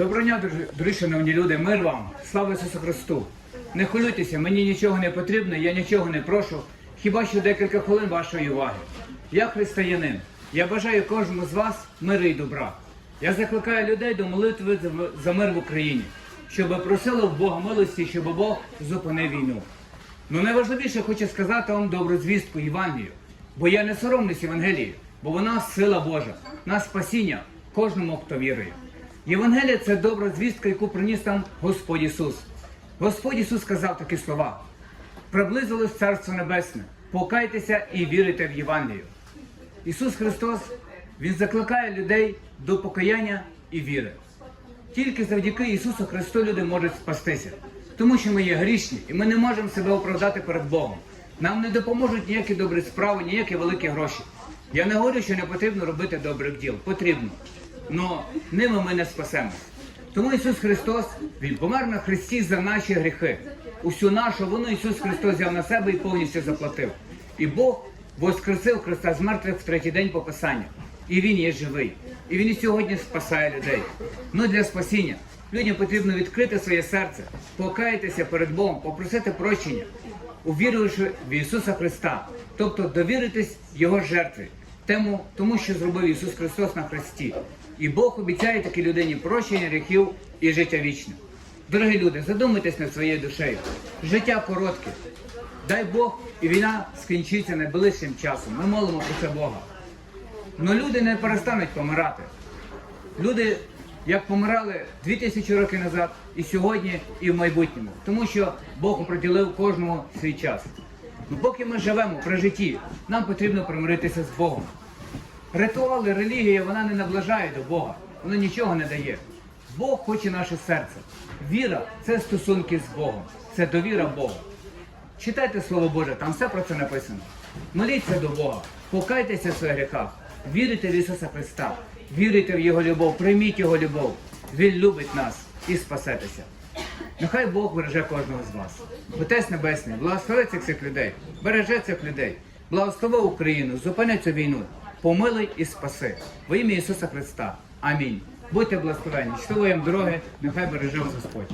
Доброго дня, друзі, шановні люди, мир вам, слава Ісусу Христу. Не хвилюйтеся, мені нічого не потрібно, я нічого не прошу, хіба що декілька хвилин вашої уваги. Я християнин, я бажаю кожному з вас миру і добра. Я закликаю людей до молитви за- за мир в Україні, щоб просили в Бога милості, щоб Бог зупинив війну. Ну найважливіше хочу сказати вам добру звістку Євангелію, бо я не соромлюсь Євангелії, бо вона сила Божа, на спасіння кожному, хто вірує. Євангелія це добра звістка, яку приніс нам Господь Ісус. Господь Ісус сказав такі слова: приблизилось Царство Небесне, покайтеся і вірите в Євангелію. Ісус Христос Він закликає людей до покаяння і віри. Тільки завдяки Ісусу Христу люди можуть спастися, тому що ми є грішні і ми не можемо себе оправдати перед Богом. Нам не допоможуть ніякі добрі справи, ніякі великі гроші. Я не говорю, що не потрібно робити добрих діл. Потрібно. Але ними ми не спасемось. Тому Ісус Христос, Він помер на Христі за наші гріхи. Усю нашу вину Ісус Христос взяв на себе і повністю заплатив. І Бог воскресив Христа з мертвих в третій день по Писанню. І Він є живий. І Він і сьогодні спасає людей. Ну для спасіння людям потрібно відкрити своє серце, покаятися перед Богом, попросити прощення, увіривши в Ісуса Христа, тобто довіритись Його жертві, тому, тому що зробив Ісус Христос на Христі. І Бог обіцяє такій людині прощення гріхів і життя вічне. Дорогі люди, задумайтесь над своєю душею. Життя коротке. Дай Бог, і війна скінчиться найближчим часом. Ми молимо про це Бога. Но люди не перестануть помирати. Люди, як помирали 2000 років назад, і сьогодні, і в майбутньому. Тому що Бог оприділив кожному свій час. Ну, поки ми живемо при житті, нам потрібно примиритися з Богом. Ритуали, релігія, вона не наближає до Бога, вона нічого не дає. Бог хоче наше серце. Віра це стосунки з Богом, це довіра Богу. Читайте Слово Боже, там все про це написано. Моліться до Бога, покайтеся в своїх гріхах, вірите в Ісуса Христа, вірите в Його любов, прийміть Його любов. Він любить нас і спасетеся. Нехай Бог береже кожного з вас. Отець Небесний, благослови цих людей, береже цих людей, благослови Україну, зупини цю війну, помилуй і спаси. Во ім'я Ісуса Христа. Амінь. Будьте благословені, щасливої дороги, нехай береже вас Господь.